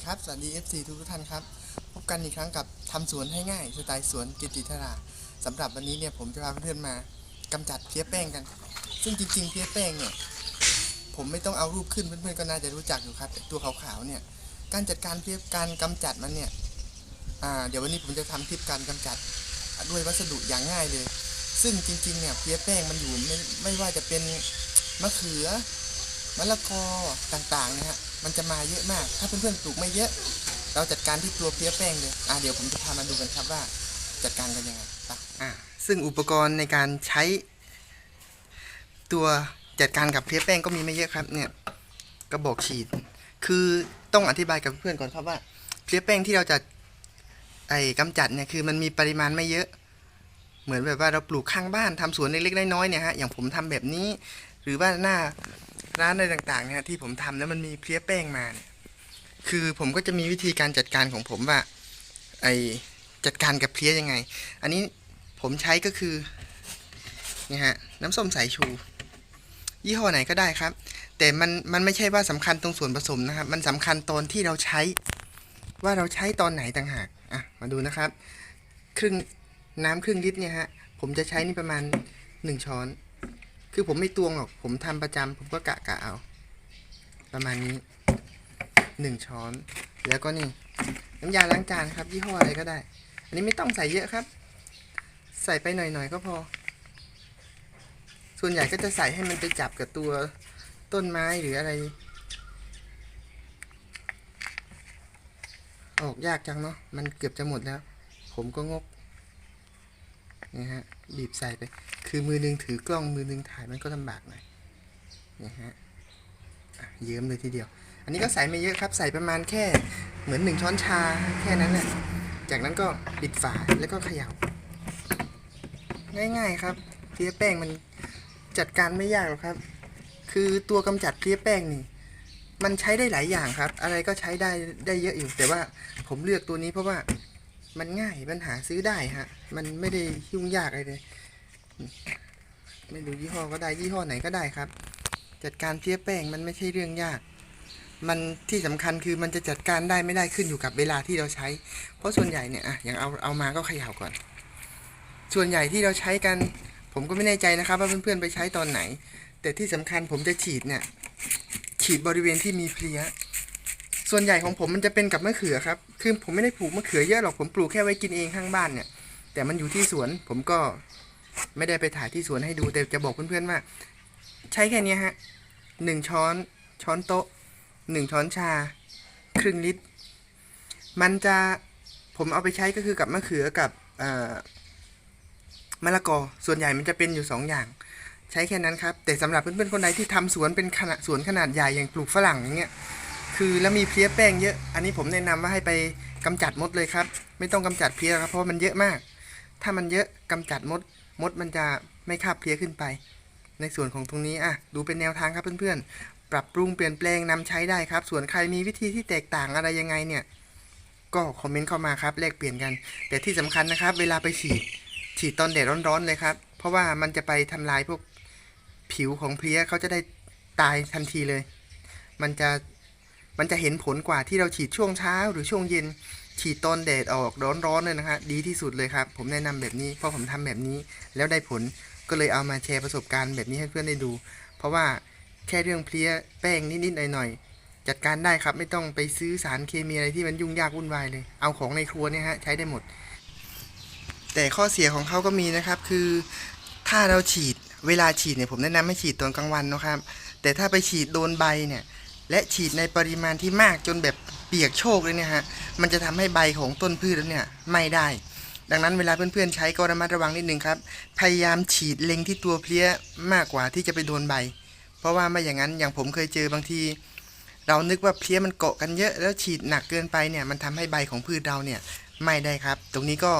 ดีครับ สวัสดี FC ทุกท่านครับ พบกันอีกครั้งกับทำสวนให้ง่ายสไตล์สวนกิติธราสำหรับวันนี้เนี่ยผมจะพาเพื่อนมากำจัดเพี้ยแป้งกัน ซึ่งจริงๆเพี้ยแป้งเนี่ยผมไม่ต้องเอารูปขึ้นเพื่อนๆก็น่าจะรู้จักอยู่ครับตัวขาวๆเนี่ยการจัดการเพี้ยการกำจัดมันเนี่ยเดี๋ยววันนี้ผมจะทำคลิปการกำจัดด้วยวัสดุอย่างง่ายเลย ซึ่งจริงๆเนี่ยเพี้ยแป้งมันอยู่ไม่ไม่ว่าจะเป็นมะเขือมะละกอต่างๆนะฮะ มันจะมาเยอะมาก ถ้าเพื่อนๆปลูกไม่เยอะ เราจัดการที่ตัวเพี้ยแป้งเลยอะเดี๋ยวผมจะพามาดูกันครับว่า จัดการกันยังไงอะซึ่งอุปกรณ์ในการใช้ ตัวจัดการกับเพี้ยแป้งก็มีไม่เยอะครับ เนี่ยกระบอกฉีด คือต้องอธิบายกับเพื่อนก่อนครับว่าเพี้ยแป้งที่เราจะไอ้กำจัดเนี่ยคือมันมีปริมาณไม่เยอะ เหมือนแบบว่าเราปลูกข้างบ้านทำสวนเล็กๆน้อยๆเนี่ยฮะอย่างผมทำแบบนี้ หรือว่าหน้า ร้านอะไรต่างๆเนี่ยที่ผมทำแล้วมันมีเพลี้ยแป้งมาเนี่ย คือผมก็จะมีวิธีการจัดการของผมว่า ไอจัดการกับเพลี้ยยังไง อันนี้ผมใช้ก็คือนี่ฮะน้ำส้มสายชู ยี่ห้อไหนก็ได้ครับ แต่มันมันไม่ใช่ว่าสำคัญตรงส่วนผสมนะครับ มันสำคัญตอนที่เราใช้ว่าเราใช้ตอนไหนต่างหากอะมาดูนะครับ ครึ่งน้ำครึ่งลิตรเนี่ยฮะผมจะใช้นี่ประมาณหนึ่งช้อน คือผมไม่ตวงหรอก ผมทำประจำผมก็กะกะเอา ประมาณนี้หนึ่งช้อน แล้วก็นี่ น้ำยาล้างจานครับ ยี่ห้ออะไรก็ได้ อันนี้ไม่ต้องใส่เยอะครับ ใส่ไปหน่อยๆก็พอ ส่วนใหญ่ก็จะใส่ให้มันไปจับกับตัวต้นไม้หรืออะไร ออกยากจังเนาะ มันเกือบจะหมดแล้ว ผมก็งก นี่ฮะ บีบใส่ไป คือมือหนึงถือกล้องมือหนึงถ่ายมันก็ลำบากหน่อยนะฮะเยิ้มเลยทีเดียว อันนี้ก็ใส่ไม่เยอะครับใส่ประมาณแค่เหมือนหนึ่งช้อนชาแค่นั้นแหละจากนั้นก็ปิดฝาแล้วก็เขย่าง่ายๆครับเพี้ยแป้งมันจัดการไม่ยากหรอกครับ คือตัวกำจัดเพี้ยแป้งนี่ มันใช้ได้หลายอย่างครับ อะไรก็ใช้ได้ได้เยอะอยู่ แต่ว่าผมเลือกตัวนี้เพราะว่ามันง่ายมันหาซื้อได้ฮะ มันไม่ได้ยุ่งยากอะไรเลย ไม่รู้ยี่ห้อก็ได้ยี่ห้อไหนก็ได้ครับ จัดการเพี้ยแป้งมันไม่ใช่เรื่องยาก มันที่สำคัญคือมันจะจัดการได้ไม่ได้ขึ้นอยู่กับเวลาที่เราใช้ เพราะส่วนใหญ่เนี่ยอะอย่างเอาเอามาก็เขย่าก่อน ส่วนใหญ่ที่เราใช้กัน ผมก็ไม่แน่ใจนะครับ ว่าเพื่อนๆไปใช้ตอนไหน แต่ที่สำคัญผมจะฉีดเนี่ยฉีดบริเวณที่มีเพลี้ยส่วนใหญ่ของผมมันจะเป็นกับมะเขือครับ คือผมไม่ได้ปลูกมะเขือเยอะหรอก ผมปลูกแค่ไว้กินเองข้างบ้านเนี่ย แต่มันอยู่ที่สวน ผมก็ ไม่ได้ไปถ่ายที่สวนให้ดูแต่จะบอกเพื่อนๆว่า ใช้แค่นี้ฮะหนึ่งช้อนช้อนโต๊ะหนึ่งช้อนชา ครึ่งลิตร มันจะผมเอาไปใช้ก็คือกับมะเขือกับมะละกอส่วนใหญ่มันจะเป็นอยู่สองอย่าง ใช้แค่นั้นครับ แต่สำหรับเพื่อนๆคนใดที่ทำสวนเป็นขนาดสวนขนาดใหญ่อย่างปลูกฝรั่งอย่างเงี้ยคือแล้วมีเพลี้ยแป้งเยอะ อันนี้ผมแนะนำว่าให้ไปกำจัดมดเลยครับ ไม่ต้องกำจัดเพลี้ยครับเพราะมันเยอะมาก ถ้ามันเยอะกำจัดมด มดมันจะไม่คาบเพลี้ยขึ้นไป ในส่วนของตรงนี้อะดูเป็นแนวทางครับเพื่อนๆ ปรับปรุงเปลี่ยนแปลงนำใช้ได้ครับ ส่วนใครมีวิธีที่แตกต่างอะไรยังไงเนี่ย ก็คอมเมนต์เข้ามาครับแลกเปลี่ยนกัน แต่ที่สำคัญนะครับ เวลาไปฉีด ฉีดตอนแดดร้อนๆเลยครับ เพราะว่ามันจะไปทำลายพวกผิวของเพลี้ยเขาจะได้ตายทันทีเลย มันจะ มันจะเห็นผลกว่าที่เราฉีดช่วงเช้า หรือช่วงเย็น ฉีดตอนแดดออกร้อนๆเลยนะฮะดีที่สุดเลยครับ ผมแนะนำแบบนี้ เพราะผมทำแบบนี้แล้วได้ผลก็เลยเอามาแชร์ประสบการณ์แบบนี้ให้เพื่อนได้ดู เพราะว่าแค่เรื่องเพลี้ยแป้งนิดๆหน่อยๆจัดการได้ครับไม่ต้องไปซื้อสารเคมีอะไรที่มันยุ่งยากวุ่นวายเลย เอาของในครัวเนี่ยฮะใช้ได้หมด แต่ข้อเสียของเขาก็มีนะครับคือถ้าเราฉีดเวลาฉีดเนี่ยผมแนะนำให้ฉีดตอนกลางวันนะครับ แต่ถ้าไปฉีดโดนใบเนี่ย และฉีดในปริมาณที่มากจนแบบเปียกโชกเลยเนี่ยฮะ มันจะทำให้ใบของต้นพืชแล้วเนี่ยไม่ได้ ดังนั้นเวลาเพื่อนๆใช้ก็ระมัดระวังนิดนึงครับ พยายามฉีดเล็งที่ตัวเพลี้ยมากกว่าที่จะไปโดนใบ เพราะว่าไม่อย่างนั้นอย่างผมเคยเจอบางที เรานึกว่าเพลี้ยมันเกาะกันเยอะ แล้วฉีดหนักเกินไปเนี่ยมันทำให้ใบของพืชเราเนี่ยไม่ได้ครับ ตรงนี้ก็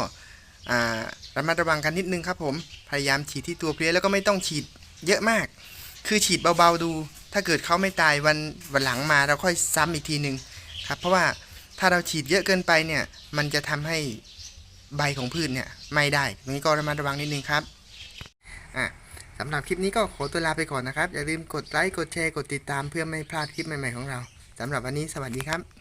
ระมัดระวังกันนิดนึงครับผม พยายามฉีดที่ตัวเพลี้ยแล้วก็ไม่ต้องฉีดเยอะมาก คือฉีดเบาๆดู ถ้าเกิดเขาไม่ตายวันวันหลังมาเราค่อยซ้ำอีกทีหนึ่งครับ เพราะว่าถ้าเราฉีดเยอะเกินไปเนี่ย มันจะทำให้ใบของพืชเนี่ยไม่ได้ตรงนี้ก็ระมัดระวังนิดนึงครับอะสำหรับคลิปนี้ก็ขอตัวลาไปก่อนนะครับ อย่าลืมกดไลค์กดแชร์กดติดตามเพื่อไม่พลาดคลิปใหม่ๆของเราสำหรับวันนี้สวัสดีครับ